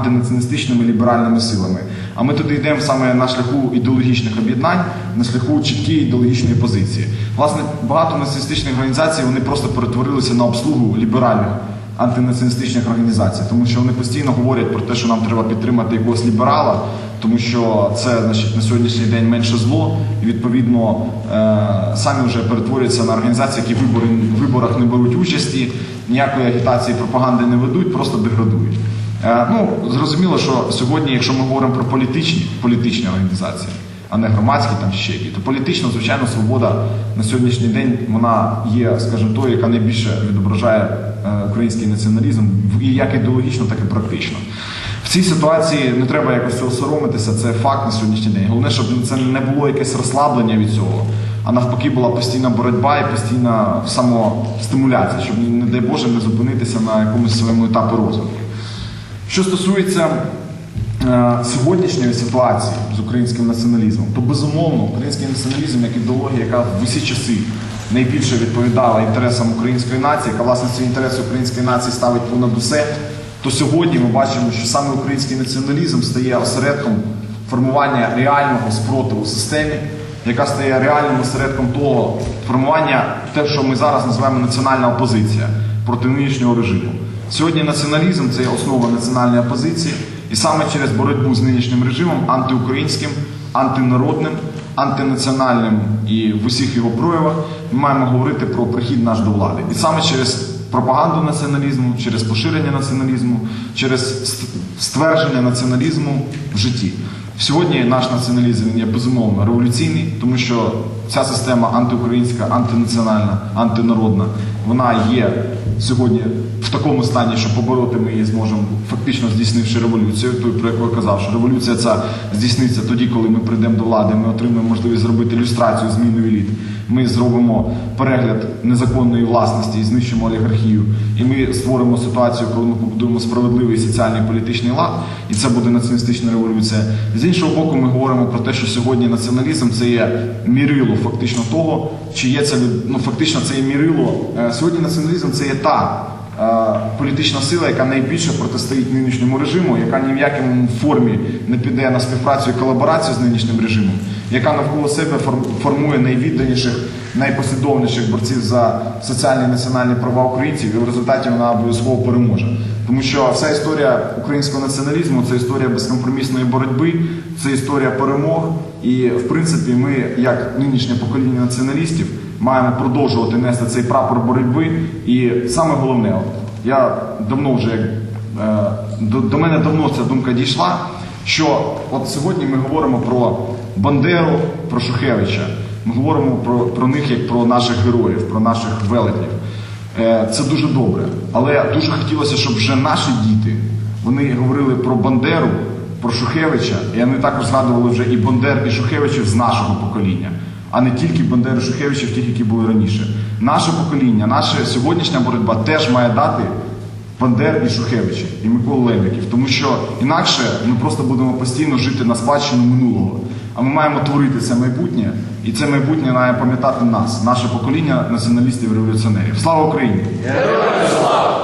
антинаціоналістичними ліберальними силами. А ми туди йдемо саме на шляху ідеологічних об'єднань, на шляху чіткої ідеологічної позиції. Власне, багато націоналістичних організацій вони просто перетворилися на обслугу ліберальних антинаціоналістичних організацій, тому що вони постійно говорять про те, що нам треба підтримати якогось ліберала, тому що це значить на сьогоднішній день менше зло, і відповідно е, самі вже перетворюються на організації, які вибори виборах не беруть участі, ніякої агітації пропаганди не ведуть, просто деградують. Е, ну зрозуміло, що сьогодні, якщо ми говоримо про політичні політичні організації, а не громадські там ще які, то політично, звичайно, свобода на сьогоднішній день вона є, скажімо, тою, яка найбільше відображає е, український націоналізм як ідеологічно, так і практично. В цій ситуації не треба якось цього соромитися, це факт на сьогоднішній день. Головне, щоб це не було якесь розслаблення від цього, а навпаки була постійна боротьба і постійна самостимуляція, щоб, не дай Боже, не зупинитися на якомусь своєму етапі розвитку. Що стосується е, сьогоднішньої ситуації з українським націоналізмом, то безумовно український націоналізм як ідеологія, яка в усі часи найбільше відповідала інтересам української нації, яка власне ці інтереси української нації ставить понад усе, то сьогодні ми бачимо, що саме український націоналізм стає осередком формування реального спротиву системі, яка стає реальним осередком того формування, те, що ми зараз називаємо національна опозиція проти нинішнього режиму. Сьогодні націоналізм це основа національної опозиції, і саме через боротьбу з нинішнім режимом антиукраїнським, антинародним, антинаціональним і в усіх його проявах ми маємо говорити про прихід наш до влади. І саме через пропаганду націоналізму, через поширення націоналізму, через ствердження націоналізму в житті. Сьогодні наш націоналізм є безумовно революційний, тому що ця система антиукраїнська, антинаціональна, антинародна, вона є сьогодні в такому стані, що побороти ми її зможемо, фактично здійснивши революцію. Той, про яку я казав, що революція ця здійсниться тоді, коли ми прийдемо до влади, ми отримаємо можливість зробити ілюстрацію зміну еліт. Ми зробимо перегляд незаконної власності і знищимо олігархію. І ми створимо ситуацію, коли ми побудуємо справедливий соціальний політичний лад, і це буде націоналістична революція. З іншого боку, ми говоримо про те, що сьогодні націоналізм це є мірило фактично того, чи є це ну, фактично це є мірило. Е, Сьогодні націоналізм це є та політична сила, яка найбільше протистоїть нинішньому режиму, яка ні в якому формі не піде на співпрацю і колаборацію з нинішнім режимом, яка навколо себе фор- формує найвідданіших, найпослідовніших борців за соціальні і національні права українців, і в результаті вона обов'язково переможе. Тому що вся історія українського націоналізму це історія безкомпромісної боротьби, це історія перемог. І в принципі, ми, як нинішнє покоління націоналістів, маємо продовжувати нести цей прапор боротьби. І саме головне, я давно вже е, до, до мене давно ця думка дійшла, що от сьогодні ми говоримо про Бандеру, про Шухевича. Ми говоримо про, про них як про наших героїв, про наших велетнів. Е, Це дуже добре. Але дуже хотілося, щоб вже наші діти вони говорили про Бандеру, про Шухевича, і вони також згадували вже і Бандер, і Шухевичів з нашого покоління, а не тільки Бандер і Шухевичів, тих, які були раніше. Наше покоління, наша сьогоднішня боротьба теж має дати Бандер і Шухевичі, і Миколу Лебедів, тому що інакше ми просто будемо постійно жити на спадщину минулого. А ми маємо творити це майбутнє, і це майбутнє має пам'ятати нас, наше покоління націоналістів-революціонерів. Слава Україні! Героям слава!